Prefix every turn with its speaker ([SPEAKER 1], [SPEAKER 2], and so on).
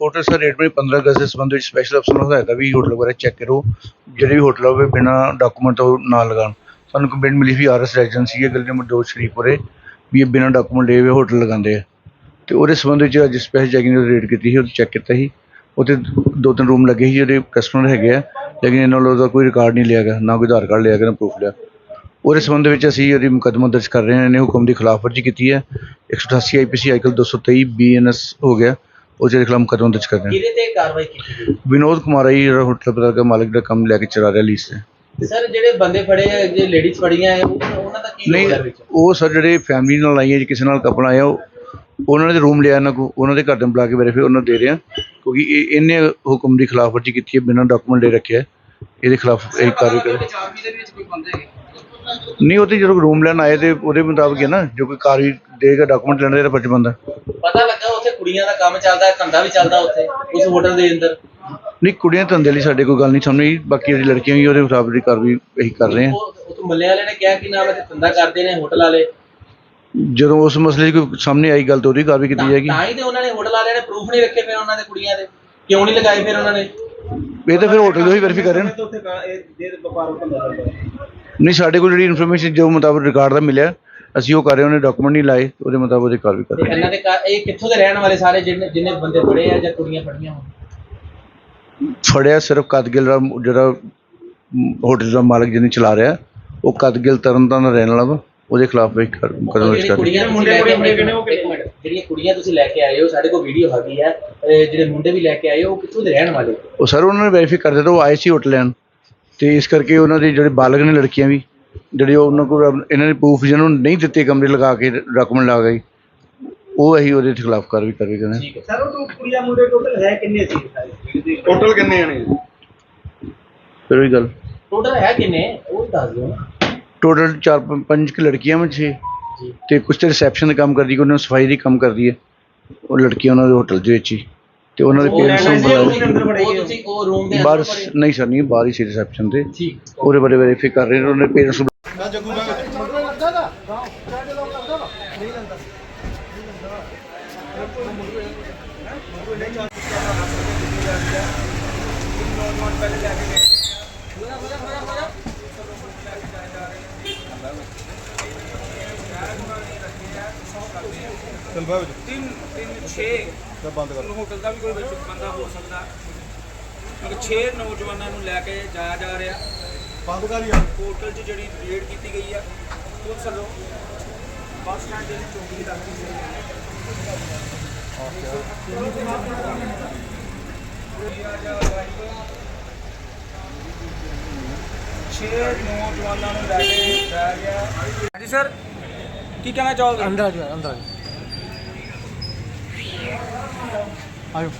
[SPEAKER 1] Hotel sir, rate ਵਿੱਚ 15 ਅਗਸਤ ਦੇ ਸੰਬੰਧ ਵਿੱਚ ਸਪੈਸ਼ਲ ਅਫਸਰ ਨੂੰ ਹਦਾਇਤ ਹੈ ਵੀ ਹੋਟਲ ਵਗੈਰਾ ਚੈੱਕ ਕਰੋ। ਜਿਹੜੇ ਵੀ ਹੋਟਲ ਹੋਵੇ ਬਿਨਾਂ ਡਾਕੂਮੈਂਟ ਤੋਂ ਨਾ ਲਗਾਉਣ। ਸਾਨੂੰ ਕੰਪਲੇਂਟ ਮਿਲੀ ਸੀ ਆਰਐਸ ਰੈਜੀਡੈਂਸੀ ਹੈ ਗਲੀ ਨੰਬਰ 2 ਸ਼ਰੀਫਪੁਰੇ, ਵੀ ਇਹ ਬਿਨਾਂ ਡਾਕੂਮੈਂਟ ਲਏ ਹੋਏ ਹੋਟਲ ਲਗਾਉਂਦੇ ਆ। ਤੇ ਉਹਦੇ ਸੰਬੰਧ ਵਿੱਚ ਅੱਜ ਸਪੈਸ਼ਲ ਚੈਕਿੰਗ ਦੀ ਰੇਟ ਕੀਤੀ ਸੀ ਉਹ ਚੈੱਕ ਕੀਤਾ ਸੀ। ਉੱਥੇ ਦੋ ਤਿੰਨ ਰੂਮ ਲੱਗੇ ਸੀ, ਜਿਹੜੇ ਕਸਟਮਰ ਹੈਗੇ ਆ, ਲੇਕਿਨ ਇਹਨਾਂ ਵੱਲੋਂ ਉਹਦਾ ਕੋਈ ਰਿਕਾਰਡ ਨਹੀਂ ਲਿਆ ਗਿਆ, ਨਾ ਕੋਈ ਆਧਾਰ ਕਾਰਡ ਲਿਆ ਗਿਆ, ਨਾ ਪ੍ਰੂਫ ਲਿਆ। ਉਹਦੇ ਸੰਬੰਧ ਵਿੱਚ ਅਸੀਂ ਉਹਦੀ ਮੁਕੱਦਮਾ ਦਰਜ ਕਰ ਰਹੇ ਹਾਂ, ਇਹਨੇ ਹੁਕਮ ਦੀ ਖਿਲਾਫਵਰਜੀ ਕੀਤੀ ਹੈ। 188 ਆਈਪੀਸੀ ਆਈਕਲ 223 ਬੀਐਨਐਸ ਹੋ ਗਿਆ। ਉਹ ਜਿਹੜੇ ਖਿਲਾਫ ਮੁਕੱਦਮਾ ਦਰਜ ਕਰ ਰਹੇ ਹਾਂ
[SPEAKER 2] ਕਿਹਦੇ ਤੇ ਕਾਰਵਾਈ ਕੀਤੀ ਗਈ?
[SPEAKER 1] ਵਿਨੋਦ ਕੁਮਾਰ ਆਈ ਜਿਹੜਾ ਹੋਟਲ ਪਤਾ ਦਾ ਮਾਲਕ ਦਾ ਕੰਮ ਲੈ ਕੇ ਚਲਾ ਰਿਹਾ ਲੀਸ ਤੇ।
[SPEAKER 2] ਸਰ ਜਿਹੜੇ ਬੰਦੇ ਫੜੇ ਆ ਜੇ ਲੇਡੀਜ਼ ਫੜੀਆਂ ਆ ਉਹ- ਉਹਨਾਂ ਦਾ ਕੀ
[SPEAKER 1] ਨਹੀਂ ਉਹ ਸਰ ਜਿਹੜੇ ਫੈਮਿਲੀ ਨਾਲ ਆਈ ਹੈ ਜੀ ਕਿਸੇ ਨਾਲ ਕਪਲ ਆਇਆ ਉਹ ਉਹਨਾਂ ਨੇ ਰੂਮ ਲਿਆ ਇਹਨਾਂ ਕੋ ਉਹਨਾਂ ਦੇ ਘਰ ਦੇ ਬੁਲਾ ਕੇ ਵੈਰੀਫਾਈ ਉਹਨਾਂ ਦੇ ਰਹੇ ਕਿਉਂਕਿ ਇਹ ਇਹਨੇ ਹੁਕਮ ਦੀ ਖਿਲਾਫਵਰਜੀ ਕੀਤੀ ਹੈ ਬਿਨਾਂ ਡਾਕੂਮੈਂਟ ਲੈ ਰੱਖਿਆ। ਇਹਦੇ ਖਿਲਾਫ ਇਹ ਕਾਰਵਾਈ ਕਰ ਨਹੀਂ ਉਹ ਤੇ ਜਦੋਂ ਰੂਮ ਲੈਣ ਆਏ ਤੇ ਉਹਦੇ ਮੁਤਾਬਕ ਹੈ ਨਾ ਜੋ ਕੋਈ ਕਾਰਵਾਈ ਦੇਗਾ ਡਾਕੂਮੈਂਟ ਲੈਣ ਦਾ ਫਰਜ਼
[SPEAKER 2] ਪਤਾ ਲੱਗਾ ਉੱਥੇ ਕੁੜੀਆਂ ਦਾ ਕੰਮ ਚੱਲਦਾ ਹੈ ਧੰਦਾ ਵੀ ਚੱਲਦਾ ਉੱਥੇ ਉਸ ਹੋਟਲ ਦੇ ਅੰਦਰ?
[SPEAKER 1] ਨਹੀਂ ਕੁੜੀਆਂ ਧੰਦੇ ਲਈ ਸਾਡੇ ਕੋਈ ਗੱਲ ਨਹੀਂ ਸਾਹਮਣੇ ਆਈ, ਬਾਕੀ ਜਿਹੜੀ ਲੜਕੀਆਂ ਵੀ ਉਹਦੇ ਮੁਤਾਬਕ ਦੀ ਕਾਰਵਾਈ ਇਹੀ ਕਰ ਰਹੇ ਆ।
[SPEAKER 2] ਉਹ ਮੱਲੇ ਵਾਲੇ ਨੇ ਕਿਹਾ ਕਿ ਨਾਮ ਤੇ ਧੰਦਾ ਕਰਦੇ ਨੇ ਹੋਟਲ ਵਾਲੇ?
[SPEAKER 1] ਜਦੋਂ ਉਸ ਮਸਲੇ ਕੋਈ ਸਾਹਮਣੇ ਆਈ ਗੱਲ ਤਾਂ ਉਹਦੀ ਕਾਰਵਾਈ ਕੀਤੀ ਜਾਏਗੀ।
[SPEAKER 2] ਤਾਂ ਹੀ ਤੇ ਉਹਨਾਂ ਨੇ ਹੋਟਲ ਵਾਲਿਆਂ ਨੇ ਪ੍ਰੂਫ ਨਹੀਂ ਰੱਖੇ ਫਿਰ ਉਹਨਾਂ ਦੇ ਕੁੜੀਆਂ ਦੇ। ਕਿਉਂ ਨਹੀਂ ਲਗਾਏ ਫਿਰ ਉਹਨਾਂ ਨੇ?
[SPEAKER 1] ਇਹ ਤਾਂ ਫਿਰ ਹੋਟਲ ਦੇ ਹੀ ਵੈਰੀਫਾਈ ਕਰ ਰਹੇ ਨੇ। ਨਹੀਂ ਸਾਡੇ ਕੋਲ ਜਿਹੜੀ ਇਨਫੋਰਮੇਸ਼ਨ ਜੋ ਮੁਤਾਬਕ ਰਿਕਾਰਡ ਦਾ ਮਿਲਿਆ ਅਸੀਂ ਉਹ ਕਰ ਰਹੇ ਹਾਂ ਉਹਨੇ ਡਾਕੂਮੈਂਟ ਨਹੀਂ ਲਾਏ ਉਹਦੇ ਮੁਤਾਬਕ ਉਹਦੀ ਕਾਰਵਾਈ ਕਰ
[SPEAKER 2] ਤੇ
[SPEAKER 1] ਰਹੇ ਹਾਂ।
[SPEAKER 2] ਇਹਨਾਂ ਦੇ ਘਰ- ਇਹ ਕਿੱਥੋਂ ਦੇ ਰਹਿਣ ਵਾਲੇ ਸਾਰੇ ਜਿਹਨੇ ਜਿਹਨੇ ਬੰਦੇ ਫੜੇ ਆ ਜਾਂ ਕੁੜੀਆਂ ਫੜੀਆਂ ਹੋਣ?
[SPEAKER 1] ਫੜਿਆ ਸਿਰਫ ਕਦਗਿਲ ਦਾ ਜਿਹੜਾ ਹੋਟਲ ਦਾ ਮਾਲਕ ਜਿਹਨੇ ਚਲਾ ਰਿਹਾ ਉਹ ਕਦਗਿਲ ਤਰਨਤਾਰਨ ਦਾ ਰਹਿਣ ਵਾਲਾ ਵਾ ਉਹਦੇ ਖਿਲਾਫ ਵੀ ਕਰ- ਮੁਕੱਦਮਾ ਦਰਜ
[SPEAKER 2] ਜਿਹੜੀ
[SPEAKER 1] ਕਰ ਰਹੇ
[SPEAKER 2] ਕੁੜੀਆਂ ਤੁਸੀਂ ਲੈ ਕੇ ਇੱਕ ਮਿੰਟ ਜਿਹੜੀਆਂ ਕੁੜੀਆਂ ਤੁਸੀਂ ਲੈ ਕੇ ਆਏ ਹੋ ਸਾਡੇ ਕੋਲ ਵੀਡੀਓ ਹੈਗੀ ਹੈ ਇਹ ਜਿਹੜੇ ਮੁੰਡੇ ਵੀ ਲੈ ਕੇ ਆਏ ਉਹ ਕਿੱਥੋਂ ਦੇ ਰਹਿਣ ਵਾਲੇ?
[SPEAKER 1] ਉਹ ਸਰ ਉਹਨਾਂ ਨੇ ਵੈਰੀਫਾਈ ਕਰ ਦਿੱਤਾ ਉਹ ਆਏ ਸੀ ਹੋਟਲ ਲੈਣ। ਤੇ ਇਸ ਕਰਕੇ ਉਹਨਾਂ ਦੇ ਜਿਹੜੇ ਬਾਲਗ ਨੇ ਲੜਕੀਆਂ ਵੀ ਜਿਹੜੇ ਉਹਨਾਂ ਕੋਲ ਇਹਨਾਂ ਨੇ ਪ੍ਰੂਫ ਜਿਹਨਾਂ ਨੂੰ ਨਹੀਂ ਦਿੱਤੇ ਕਮਰੇ ਲਗਾ ਕੇ ਡਾਕੂਮੈਂਟ ਲਾ ਗਏ ਉਹ ਅਸੀਂ ਉਹਦੇ ਖਿਲਾਫ ਕਾਰਵਾਈ ਕਰਵਾਈ ਕਰਨਾ
[SPEAKER 2] ਠੀਕ ਹੈ।
[SPEAKER 3] ਸਰ ਉਹ ਤੋਂ ਕੁੜੀਆਂ ਮੁੰਡੇ ਟੋਟਲ ਹੈ ਕਿੰਨੇ ਸੀ?
[SPEAKER 4] ਟੋਟਲ ਕਿੰਨੇ ਆਣੇ
[SPEAKER 1] ਫਿਰ ਉਹੀ ਗੱਲ।
[SPEAKER 2] ਟੋਟਲ ਹੈ ਕਿੰਨੇ? ਉਹ ਦੱਸ ਦਿਓ ਨਾ।
[SPEAKER 1] ਟੋਟਲ ਚਾਰ ਪੰਜ- ਪੰਜ ਕੁ ਲੜਕੀਆਂ ਵਿੱਚ ਤੇ ਕੁਝ ਤੇ ਰਿਸੈਪਸ਼ਨ ਦਾ ਕੰਮ ਕਰਦੀ ਕੋਈ ਉਹਨਾਂ ਸਫ਼ਾਈ ਦੀ ਕੰਮ ਕਰਦੀ ਹੈ। ਉਹ ਲੜਕੀਆਂ ਉਹਨਾਂ ਦੇ ਹੋਟਲ ਦੇ ਵਿੱਚ ਹੀ। ਤੇ ਉਹਨਾਂ ਦੇ ਪੇਰੈਂਟਸ ਨੂੰ ਬੁਲਾਇਆ
[SPEAKER 2] ਉਹ। ਤੁਸੀਂ ਉਹ ਰੂਮ ਦੇ
[SPEAKER 1] ਬਾਹਰ? ਨਹੀਂ ਸਰ ਨਹੀਂ ਬਾਹਰ ਹੀ ਸੀ ਰਿਸੈਪਸ਼ਨ ਤੇ ਉਹਦੇ ਬਾਰੇ ਵੈਰੀਫਾਈ ਕਰ ਰਹੇ ਨੇ ਉਹਨਾਂ ਦੇ ਪੇਰੈਂਟਸ ਨੂੰ
[SPEAKER 4] ਚਲ ਬਾਬੂ
[SPEAKER 5] ਤਿੰਨ ਤਿੰਨ 6
[SPEAKER 4] ਤਾਂ ਬੰਦ ਕਰ
[SPEAKER 5] ਹੋਟਲ ਦਾ ਵੀ ਕੋਈ ਵਿੱਚ ਬੰਦਾ ਹੋ ਸਕਦਾ। ਕਿਉਂਕਿ 6 ਨੌਜਵਾਨਾਂ ਨੂੰ ਲੈ ਕੇ ਜਾਇਆ ਜਾ ਰਿਹਾ।
[SPEAKER 4] ਬੰਦ ਕਰ ਯਾਰ
[SPEAKER 5] ਹੋਟਲ 'ਚ ਜਿਹੜੀ ਰੇਡ ਕੀਤੀ ਗਈ ਆ ਪੁਲਿਸ ਵੱਲੋਂ ਬੱਸ ਸਟੈਂਡ ਦੇ ਚੌਕੀ ਰੱਖੀ ਗਈ ਛੇ ਨੌਜਵਾਨਾਂ ਨੂੰ ਲੈ ਕੇ ਜਾਇਆ ਗਿਆ। ਹਾਂਜੀ ਸਰ। ਕੀ ਕਹਿਣਾ ਚਾਹੋਗੇ?
[SPEAKER 3] ਅੰਦਰ ਆ ਜਾਓ ਅੰਦਰ ਆ ਜਾਓ। ਆਇਓ।